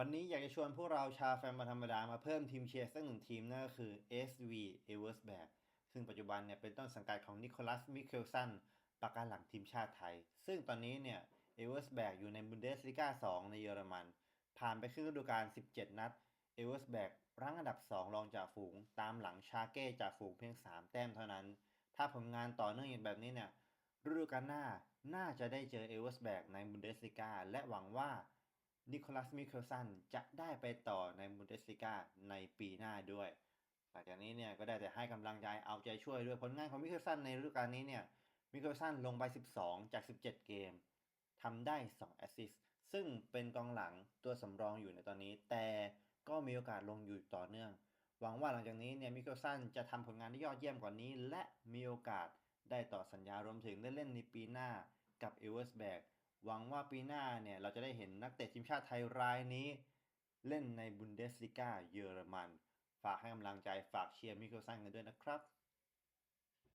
วันนี้อยากจะชวนพวกเราชาวแฟนบอลธรรมดามาเพิ่มทีมเชียร์สักหนึ่งทีมนั่นก็คือ SV e v e r s b e r g ซึ่งปัจจุบันเนี่ยเป็นต้นสังกัดของนิโคลัสมิเคลสันปากการหลังทีมชาติไทย ซึ่งตอนนี้เนี่ยเอเวอร์สแบกอยู่ในบุนเดสลิกา2 ในเยอรมัน ผ่านไปครึ่งฤดูกาล 17 นัดเอเวอร์สแบกรั้งอันดับ 2 รองจากฝูง ตามหลังชาเก้จากฝูงเพียง 3 แต้มเท่านั้น ถ้าผลงานต่อเนื่องอย่างแบบนี้เนี่ยฤดูกาลหน้าน่าจะได้เจอเอเวอร์สแบกในบุนเดสลิกาและหวังว่า นิโคลัสมิเคลสันจะได้ไปต่อในบุนเดสลิกาในปีหน้าด้วยหลังจากนี้เนี่ยก็ได้แต่ให้กำลังใจเอาใจช่วยด้วยผลงานของมิเคลสันในฤดูกาลนี้เนี่ยมิเคลสันลงไป 12 จาก 17 เกมทำได้ 2 แอสซิสต์ซึ่งเป็นกองหลังตัวสำรองอยู่ในตอนนี้ แต่ก็มีโอกาสลงอยู่ต่อเนื่อง หวังว่าหลังจากนี้เนี่ยมิเคลสันจะทำผลงานได้ยอดเยี่ยมกว่านี้ และมีโอกาสได้ต่อสัญญารวมถึงได้เล่นในปีหน้ากับเอเวอร์สแบก หวังว่าปีหน้าเนี่ยเราจะได้เห็นนักเตะทีมชาติไทยรายนี้ เล่นในบุนเดสลิกาเยอรมัน ฝากให้กำลังใจฝากเชียร์มิเคลสันกันด้วยนะครับ